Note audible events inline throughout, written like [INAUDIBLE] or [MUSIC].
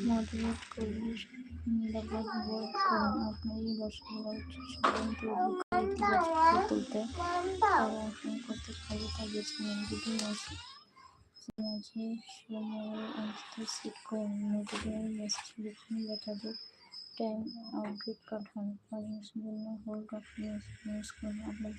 moderate coalition in the backward corner of Mary Basura children to be collected at Kukulte, our Kukulte Kalita Basement between us. Synergy, Shomari, and the sitcom, Medical West between the other time outbreak cut on, for instance, hold of news, news, and upload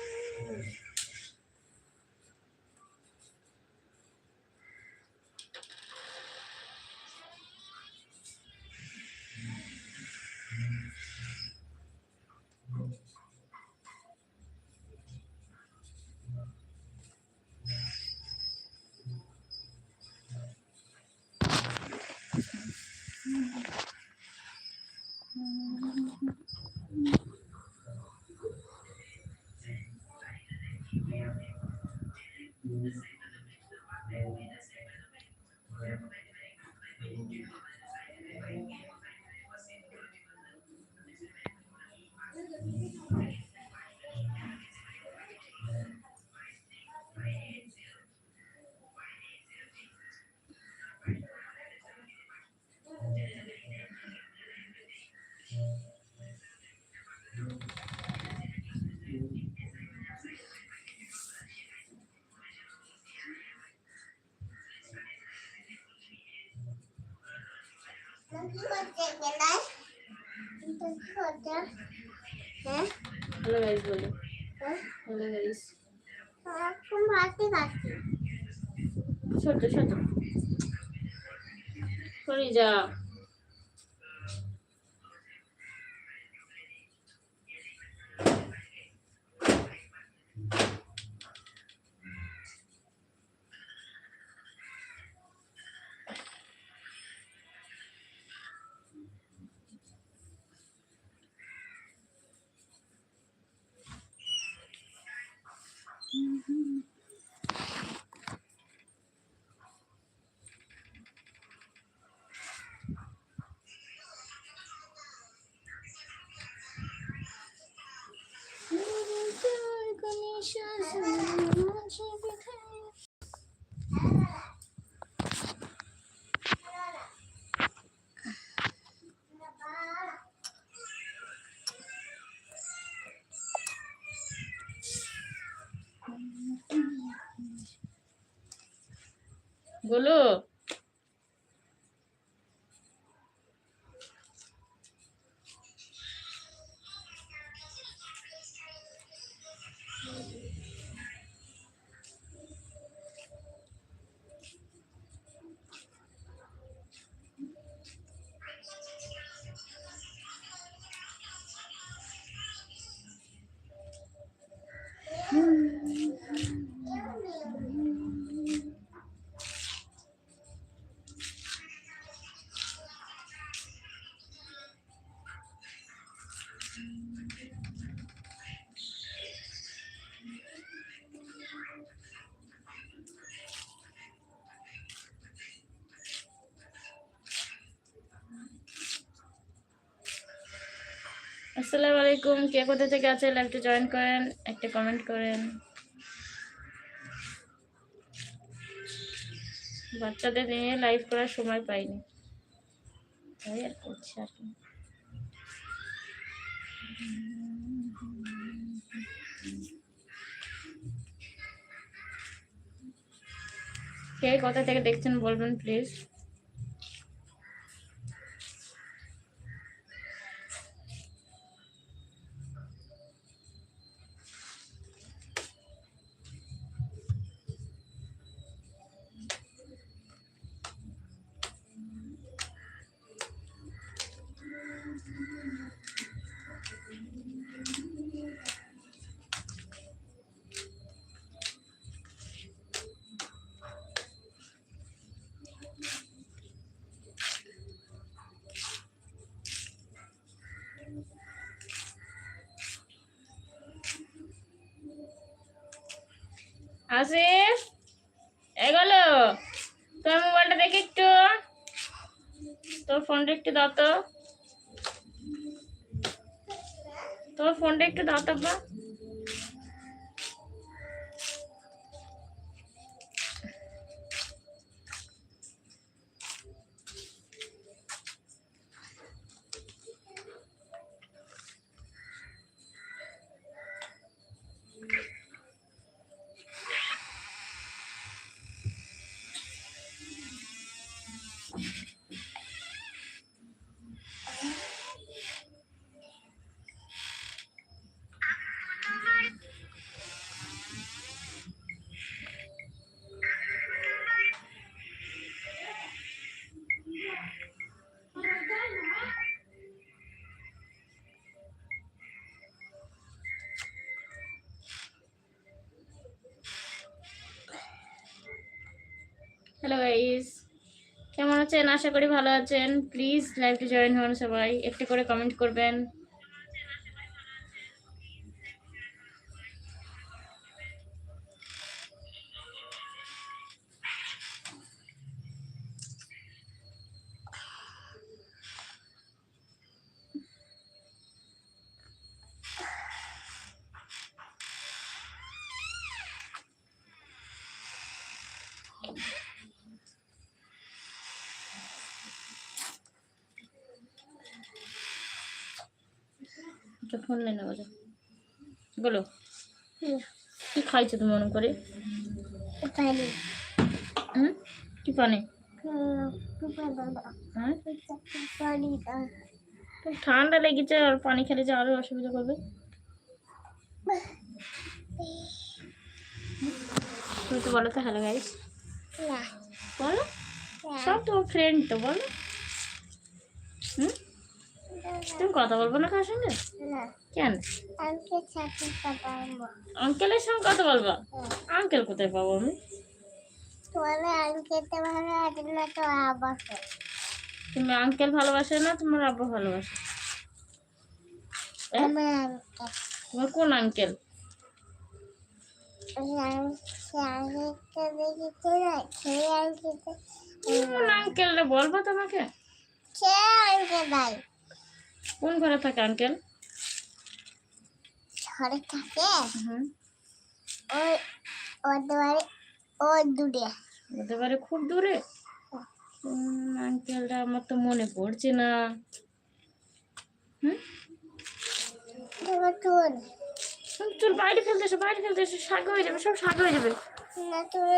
Mm-hmm. Hello guys বলো hello guys ছোট ছোট। সরে যা। বলো আসসালামু আলাইকুম। কে কোথা থেকে আছে লাইভটা জয়েন করেন, একটা কমেন্ট করেন। বাচ্চাদের নিয়ে লাইভ করার সময় পাইনি। তাই আর করছি আর কি। কে কোথা থেকে দেখছেন বলবেন প্লিজ আসিফ, এগোলো? তোর মোবাইলটা দেখি একটু। তোর ফোনটা একটু দাও তো। তোর ফোনটা একটু দাও তো বা আছেন? আশা করি ভালো আছেন। প্লিজ লাইভটি জয়েন হন সবাই। একটু করে কমেন্ট করবেন। ফোন লেনে বাজা বলো কি খাইছো তুমি মনে করে? হুম? কি পানি? পানি ঠান্ডা লেগেছে আর পানি খেলে যে আরও অসুবিধা করবে। তুমি তো বলো তো হ্যালো গাইস বলো। সব তো ফ্রেন্ড তো বলো। হুম? তুমি কথা বলব না কার সঙ্গে? কেন? আঙ্কেলের সঙ্গে কথা বলবা? আঙ্কেল কোথায় পাবো আমি? তুমি আঙ্কেল ভালোবাসে না তোমার আব্বা ভালোবাসে। এ? তোমার কোন আঙ্কেল? কোন আঙ্কেল বলব তোমাকে? সে আঙ্কেল ভাই। কোন ঘরে থাকে আঙ্কেল ঘরে থাকে? ওই ওদের বাড়ি ওই দূরে। ওদের বাড়ি খুব দূরে? আঙ্কেলটা আমার তো মনে পড়ছে না। হুম? চুল? বাইরে ফেলতে এসো বাইরে ফেলতে এসো শাক হয়ে যাবে সব শাক হয়ে যাবে। না তুমি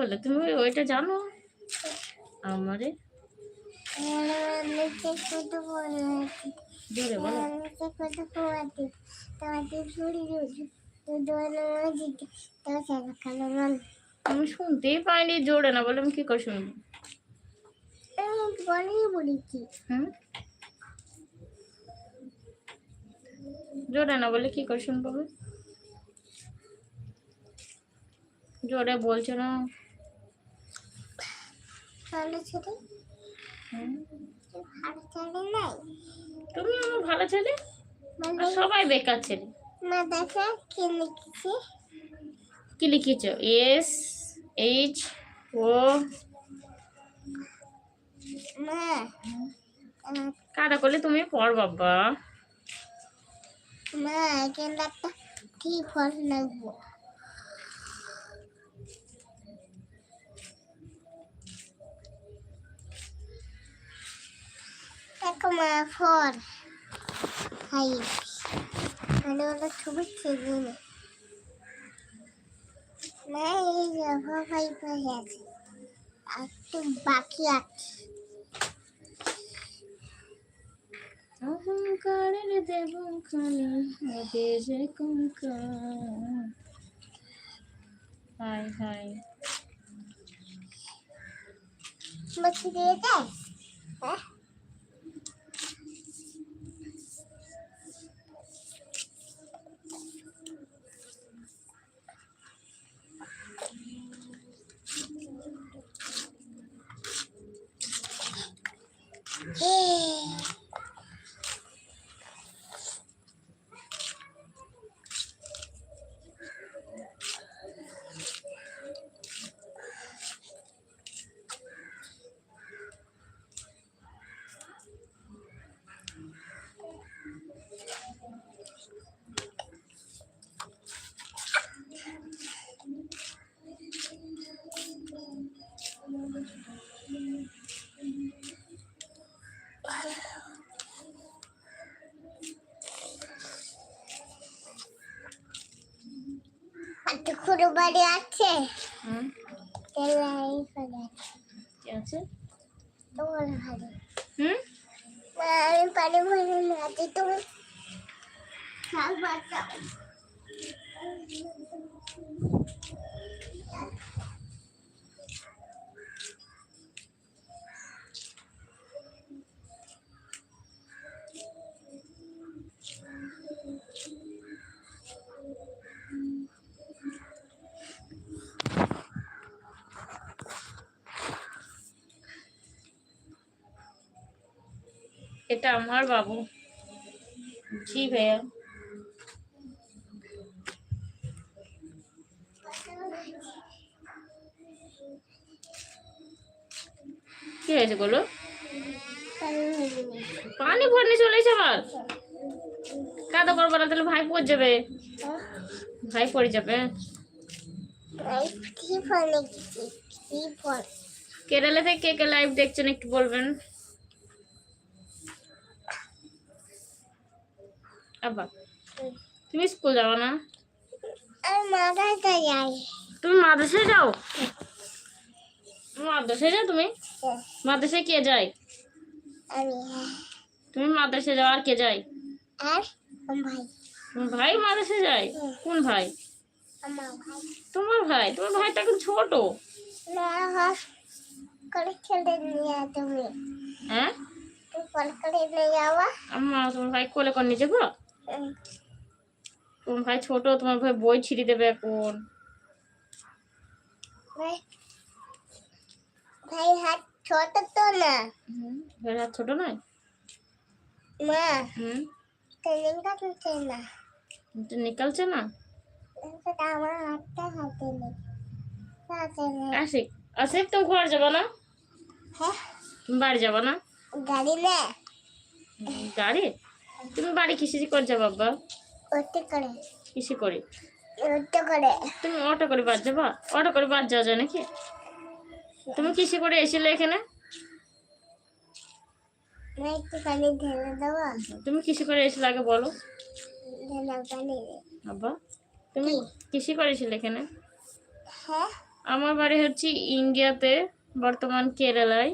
বলে, তুমি ওইটা জানো? আমারে জোরে বলো। আমি শুনতেই পাইনি, জোরে না বলে আমি কি করে শুনব? জোরে না বলে কি করে শুনব জোরে বলছো না। ভালো ছেলে? হুম? ভালো ছেলে নাই। তুমি আমার ভালো ছেলে? সবাই বেকার ছেলে। দেখা কি লিখছি? কি লিখেছ? S H O. কাটা করলে তুমি পড় বাবা। মা এখানে একটা কি ফল লাগবো? মা ফল হাই মানে ওটা ছবি ছেড়ে না এই জায়গা ভাই পাই আছে আর একটু বাকি আছে অহংকারের দেব যে কঙ্কাল হাই হাই বাকি দিয়ে দেয় হ্যাঁ [GASPS] Hey. [LAUGHS] একটা খুঁড়ো বাড়ি আছে হুম তেলাই ফেলে কি আছে তোমার ভালো হুম মা আমি পানি ভরে নাচি তুমি শাক বাঁচাও এটা আমার বাবু। জি ভাইয়া। কি হয়েছে বলো? পানি ভরনি চলে এসে আবার কাদা করব না তাহলে ভাই পড়ে যাবে। ভাই পড়ে যাবে। কেরালা থেকে কে কে লাইভ দেখছেন একটু বলবেন। আব্বা তুমি স্কুল যাও না? তুমি মাদ্রাসায় যাও? মাদ্রাসায় যাও তুমি? মাদ্রাসায় কে যায়? তুমি মাদ্রাসায় যাও আর কে যায়? ভাই। তোমার মাদ্রাসায় যায়? কোন ভাই? আমার ভাই। তোমার ভাই? তোমার ভাইটা এখন ছোট। হ্যাঁ? আম্মা তোমার ভাই কোলে করে নিয়ে যাব? হুম। তোমার ভাই ছোট তোমার ভাই বই ছিঁড়ে দেবে এখন। ভাই ভাই হাত ছোট তো না। ভাইয়ের হাত ছোট নয়? মা হুম। ট্রেনিং কাটছে না। নিকালছে না? সেটা আমার হাতটা হাতে নেই। হাতে নেই। আসিক আসিক তো ঘর যাব না? হ্যাঁ। বাড়ি যাব না? গাড়ি নে। গাড়ি? তুমি বাড়ি কিসে করে যাব বাবা ওতে করে। কিসে করে? ওতে করে। তুমি অটো করে বাদ যাবা? অটো করে বাদ যাওয়া যায় নাকি? তুমি কিসে করে এসেছিলে এখানে? তুমি কিসে করে এসেছিলে আগে বলো। বাবা তুমি কিসে করে এসেছিলে এখানে? হ্যাঁ। আমার বাড়ি হচ্ছে ইন্ডিয়াতে বর্তমান কেরালায়।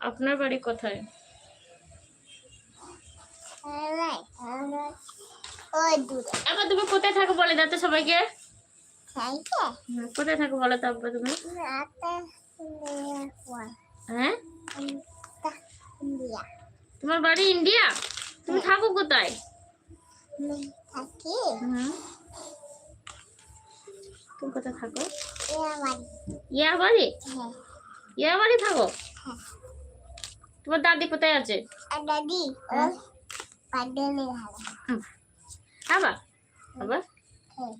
আপনার বাড়ি কোথায় আলাই আলাই ওই দূরে আবার তুমি কোথায় থাকো বলে দাও তো সবাইকে। কোথায় থাকো বলো তো আব্বা তুমি? হ্যাঁ? তোমার বাড়ি ইন্ডিয়া? তুমি থাকো কোথায়? থাকি তুমি কোথায় থাকো? ইয়া বাড়ি? ইয়া বাড়ি থাকো? তোমার দাদি কোথায় আছে? দাদি। আবার? আবার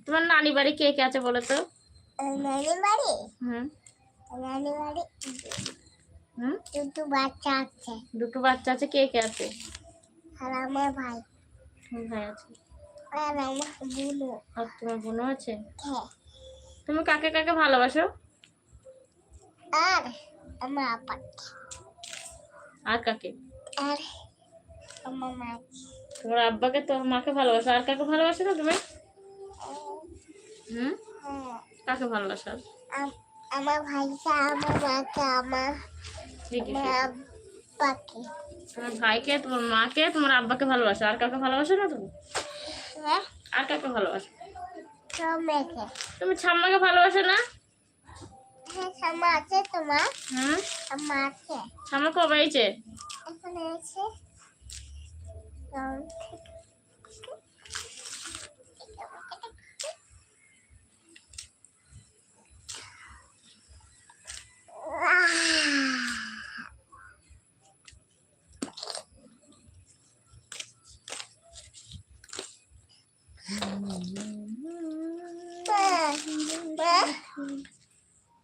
তোমার নানি বাড়ি কে কে আছে বলো তো? আর নানি বাড়ি? হুম। নানি বাড়ি? হুম? দুটো বাচ্চা আছে। দুটো বাচ্চা আছে কে কে আছে? আর আমার ভাই। আছে? আর আমার বোনও আর তোমার বোনও আছে? হ্যাঁ তুমি কাকে কাকে ভালোবাসো? আর আমার আপাকে। আর কাকে? আর তোমার আব্বাকে তো মাকে ভালোবাসো। আর কাকে ভালোবাসো না তুমি? হুম? হ্যাঁ কাকে ভালোবাসো? আমার ভাইকে আমার মাকে আমার আব্বাকে। তোমার ভাইকে তোমার মাকে তোমার আব্বাকে ভালোবাসো। আর কাকে ভালোবাসো না তুমি? হ্যাঁ? আর কাকে ভালোবাসো? তুমি ছাম্মাকে ভালোবাসো না? হ্যাঁ সামা আছে তোমার। হুম? সামা আছে ছাম্মা কবে আইছে এখন আছে কারণ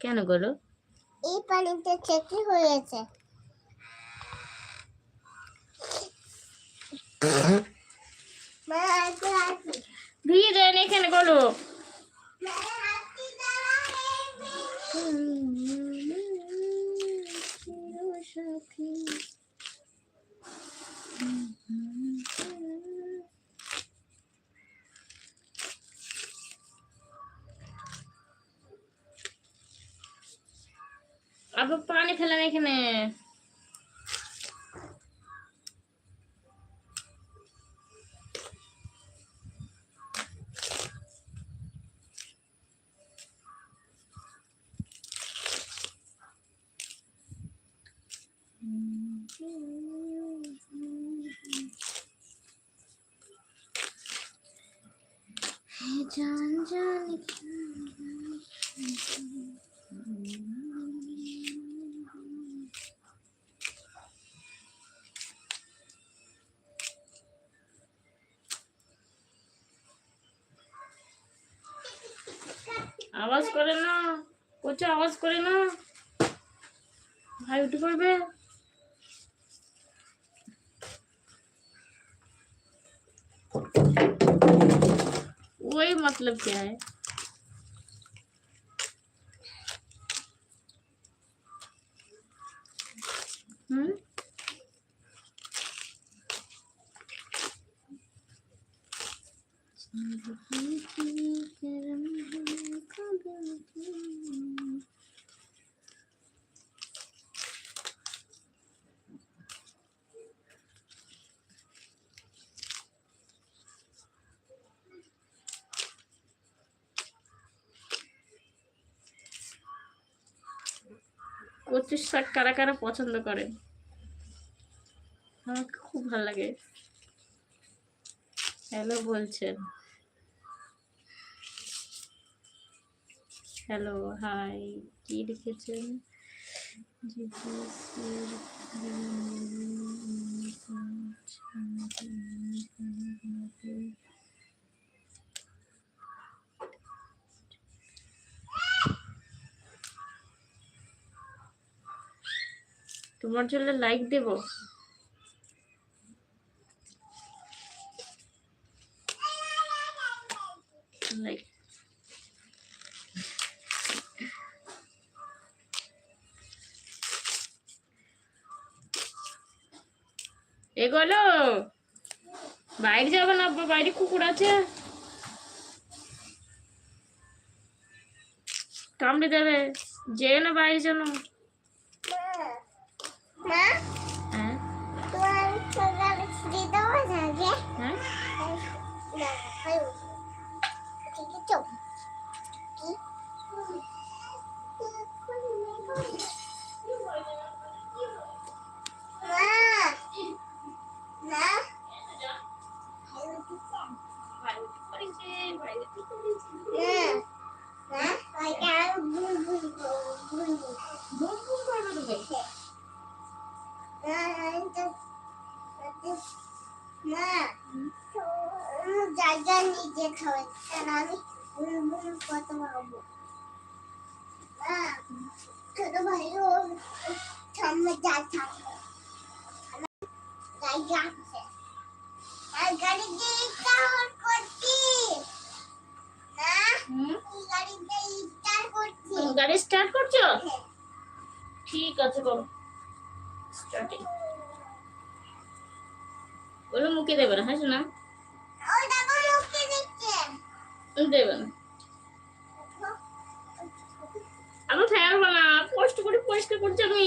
কেন গেল এই পানিতে চেকি হয়েছে। ধুয়ে দেন এখানে দাঁড়াবে আবার পানি ফেলেন এখানে। আওয়াজ করে না কোচা আওয়াজ করে না। ভাই উঠে পড়বে। मतलब क्या है? हम्म? কচুর শাক কারা কারা পছন্দ করে? আমার খুব ভালো লাগে। হ্যালো বলছেন। হ্যালো, হাই, কি লিখেছেন? জিজ্ঞেসের তোমার জন্য লাইক দেব? লাইক। এগোলো? বাইরে যাবে না বাইরে কুকুর আছে। কামড়ে দেবে। যেও না বাইরে যেন মা হ্যাঁ তোমার সকালে ছুটি দেওয়া যাবে হ্যাঁ হয় কি মা বুল বুল বুল বুল জায়গা নিজে আমি কত ছোট ভাই ও সামনে যা থাকবে জায়গা আছে আর গাড়ি দিয়ে করছি? না গাড়ি দিয়ে করছি গাড়ি স্টার্ট করছ ঠিক আছে করো স্টার্টিং বলো মুখে দেবে না হ্যাঁ শোনা ও দেখো মুখে দিচ্ছে। দেবে না। আমার ফেলব না কষ্ট করে পরিষ্কার করছি আমি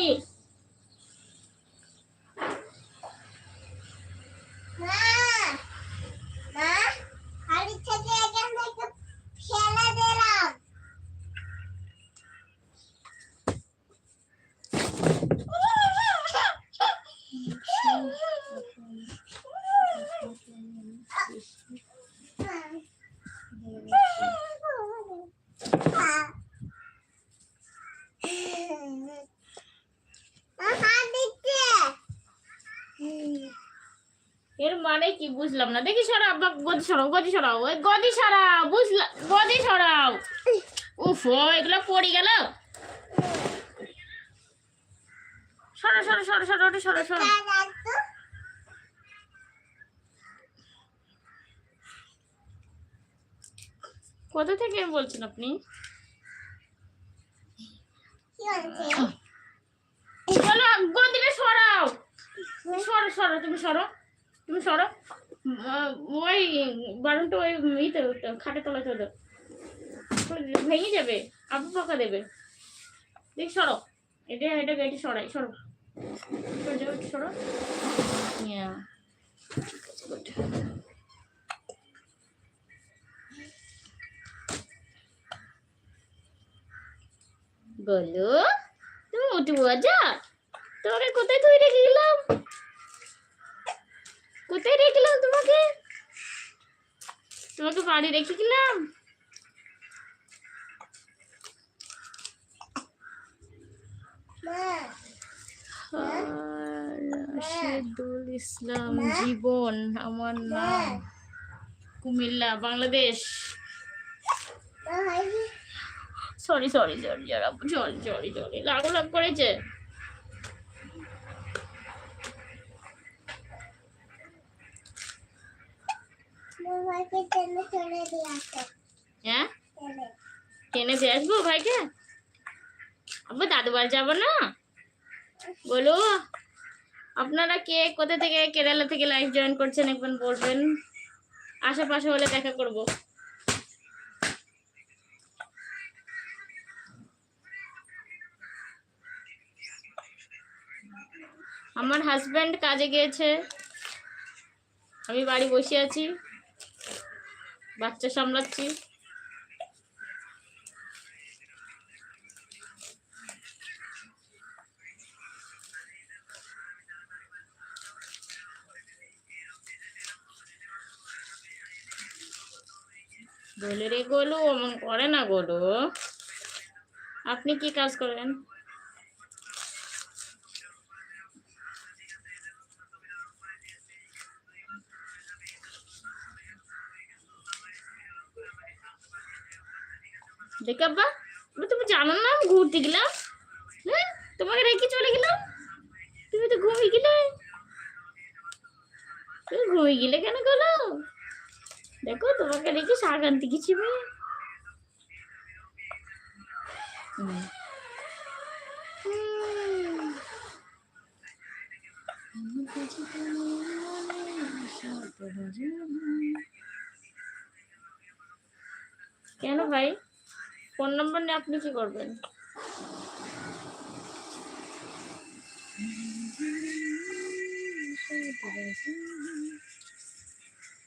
মা মা হাড়ি থেকে এখান থেকে ফেলে দিলাম মা হাত দিচ্ছে এর মানে কি বুঝলাম না। দেখি সরাও গদি সরাও গদি সরাও, ওই গদি সরাও বুঝলাম গদি সরাও। উফ এগুলো পড়ে গেল। সরো সরো সরো সরো, ওটা সরো সরো। কোথা থেকে বলছেন আপনি? গদিটা সরাও। সরো সরো, তুমি সরো তুমি সরো। ওই বারণটা ওই ইতে খাটে তলায় চলে ভেঙে যাবে আপু পাকা দেবে। দেখ, সরো। এটা এটা এটা সরাই, সরো। সরে। সরো. বলো, তুমি উঠে মজা তোমাকে কোথায় তুই রেখে গেলাম? কোথায় রেখে গেলাম তোমাকে তোমাকে বাড়ি রেখে গেলাম রাশেদুল ইসলাম জীবন আমার নাম Comilla Bangladesh. Sorry sorry sorry sorry sorry sorry লাগ লাগ করেছে মা ভাইকে টেনে চলে দিয়ে আসো হ্যাঁ? টেনে। দিয়ে আসব ভাইকে? আবার দাদু বাড়ি যাব না? বলো আপনারা কে কোথা থেকে কেরালা থেকে লাইভ জয়েন করছেন একবার বলবেন। আশেপাশে হলে দেখা করব। আমার হাজব্যান্ড কাজে গিয়েছে। আমি বাড়ি বসে আছি। বাচ্চা সামলাচ্ছি। বলে রে গোলু অমন করে না গোলু। আপনি কি কাজ করেন? দেখে আব্বা তুমি জানো না আমি ঘুরতে গেলাম। হ্যাঁ তোমাকে রেখে চলে গেলাম। তুমি তো ঘুমিয়ে গেলে। তুমি ঘুমিয়ে গেলে কেন গেলো? দেখো তোমাকে রেখে আনতে গেছি আমি। কেন ভাই? ফোন নাম্বার নিয়ে আপনি কি করবেন?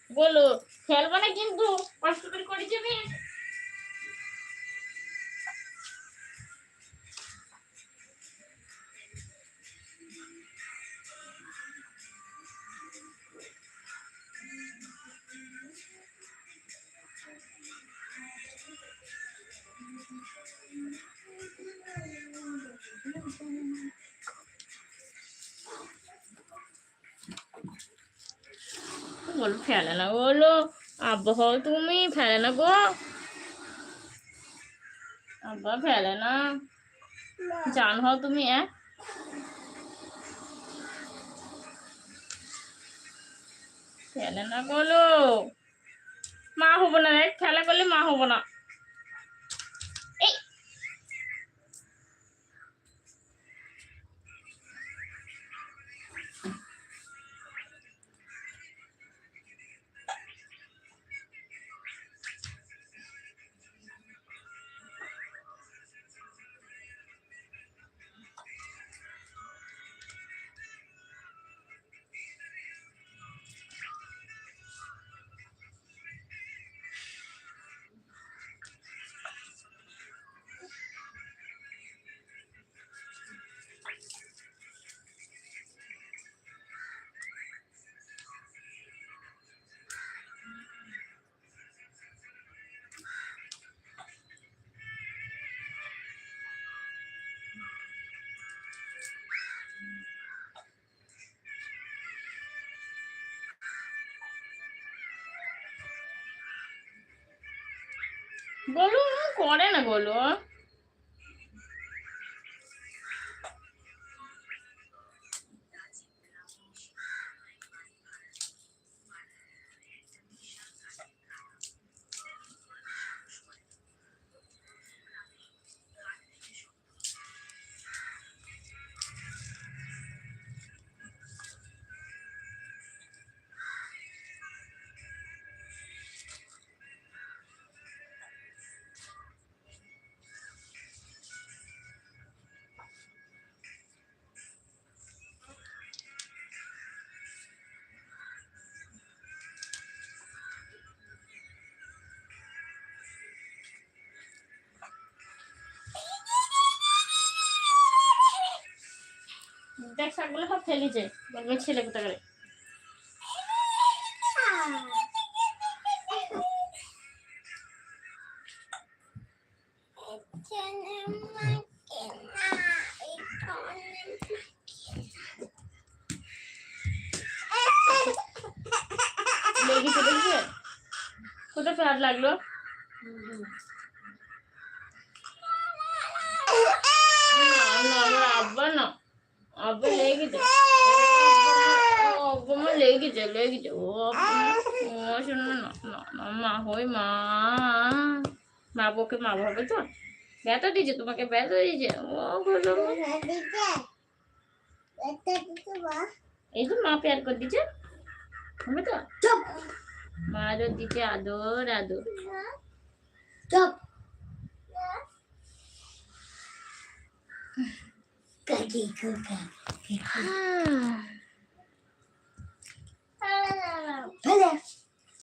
বলো খেলব না কিন্তু? কষ্ট করে করে যাবে বলো, ফেলে না বলো। আব্বা হও তুমি ফেলে না গো। আব্বা, ফেলে না। জান হও তুমি এ ফেলে না বলো। মা হব না খেলা করলে মা হব না। বলো করে না বলো। দেখ শাকগুলো সব ফেলিছে বলবে ছেলে কোথা করে কোথায় প্যাড লাগল না না আমার আব্বা না আব্বা লেগেছে ও আব্বা লেগেছে লেগেছে ও শোনো না মা হই মা মা বকে মা ভাবে তো ব্যথা দিয়েছে তোমাকে ব্যথা দিয়েছে ও বলো এই তো মা প্যার করে দিচ্ছে হবে তো চুপ মা আদর দিচ্ছে আদর আদর চুপ কাকি কুকা ফেলে